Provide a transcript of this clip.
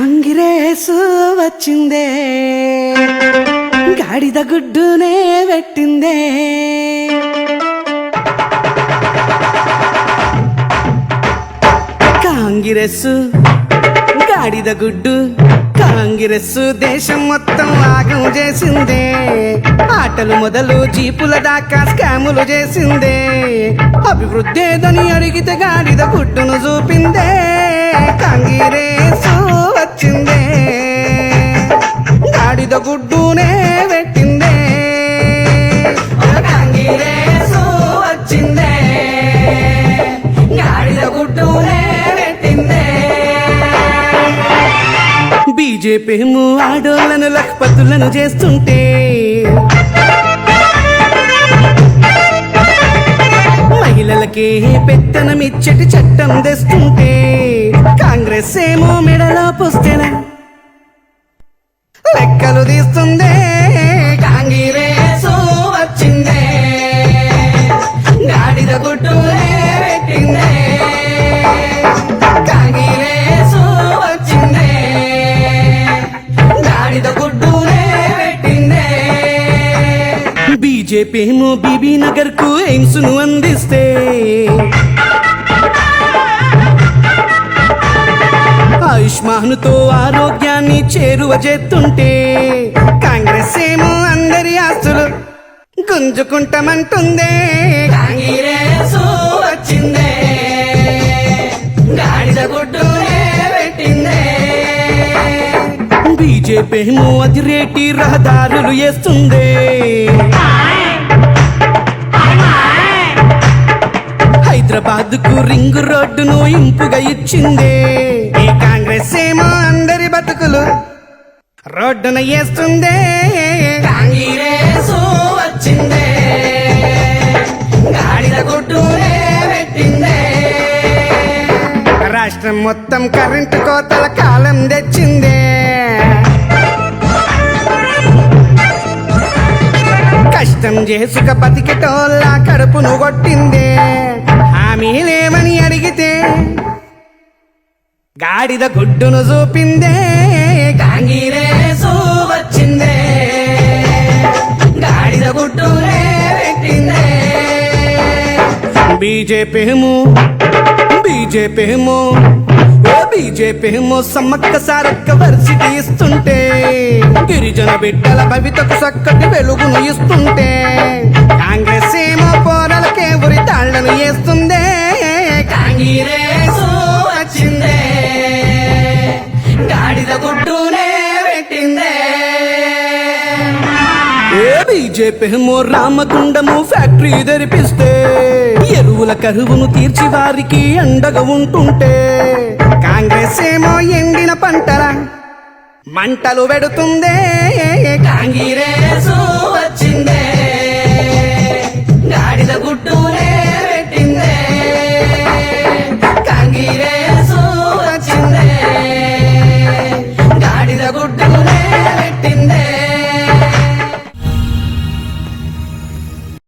కాంగ్రెస్ వచ్చిందే. గాడిద గుడ్డునే పెట్టిందే. కాంగ్రెస్ గాడిద గుడ్డు కాంగ్రెస్ దేశం మొత్తం ఆగం చేసిందే. ఆటలు మొదలు జీపుల దాకా స్కాములు చేసిందే. అభివృద్ధి ఏదని అడిగితే గాడిద గుడ్డును చూపిందే. కాంగ్రెస్. గుడ్డునే పెట్టిందే. వచ్చిందే. గాడిద గుడ్డునే పెట్టిందే. బీజేపీ ఆడోళ్ళను లఖపతులను చేస్తుంటే. మహిళలకే పెత్తనమిచ్చటి చట్టం తెస్తుంటే. కాంగ్రెస్ ఏమో మెడలో పుస్తెన. లెక్కలు తీస్తుందే వచ్చిందే గాడిద గుడ్డునే పెట్టిందే. కాంగ్రెస్ వచ్చిందే గాడిద గుడ్డునే పెట్టిందే. బీజేపీ ఏమో బీబీ నగర్కు ఎయిమ్స్ను అందిస్తే. ఆయుష్మాన్తో ఆరోగ్యాన్ని చేరువ చేస్తుంటే కాంగ్రెస్ ఏమో అందరి ఆస్తులు గుంజుకుంటామంటుందే. కాంగ్రెస్ వచ్చిందే గాడిద గుడ్డునే పెట్టిందే. బీజేపీ ఏమో అదిరేటి రహదారులు వేస్తుందే. హైదరాబాద్కు రింగ్ రోడ్డును ఇంపుగా ఇచ్చిందే. ఈ కాంగ్రెస్ ఏమో అందరి బతుకులు రోడ్డున వేస్తుందే కాంగ్రెస్ వచ్చిందే. గాడిద గుడ్డునే పెట్టిందే. రాష్ట్రం మొత్తం కరెంటు కోతల కాలం తెచ్చిందే. కష్టం చేసుక బతికెటోళ్ళ కడుపును కొట్టిందే. గాడిద గుడ్డును చూపిందే కాంగిరే వచ్చిందే గాడిద గుడ్డునే పెట్టిందే. బీజేపీమో బీజేపీమో ఓ బీజేపీ సమ్మక్క సారక్క వర్సిటీ ఇస్తుంటే గిరిజన బిడ్డల భవితకు చక్కటి వెలుగును ఇస్తుంటే ఏ బీజేపీ రామగుండము ఫ్యాక్టరీ తెరిపిస్తే ఎరువుల కరువును తీర్చి వారికి అండగా ఉంటుంటే. కాంగ్రెస్ ఏమో ఎండిన పంటల మంటలు పెడుతుందే కాంగిరే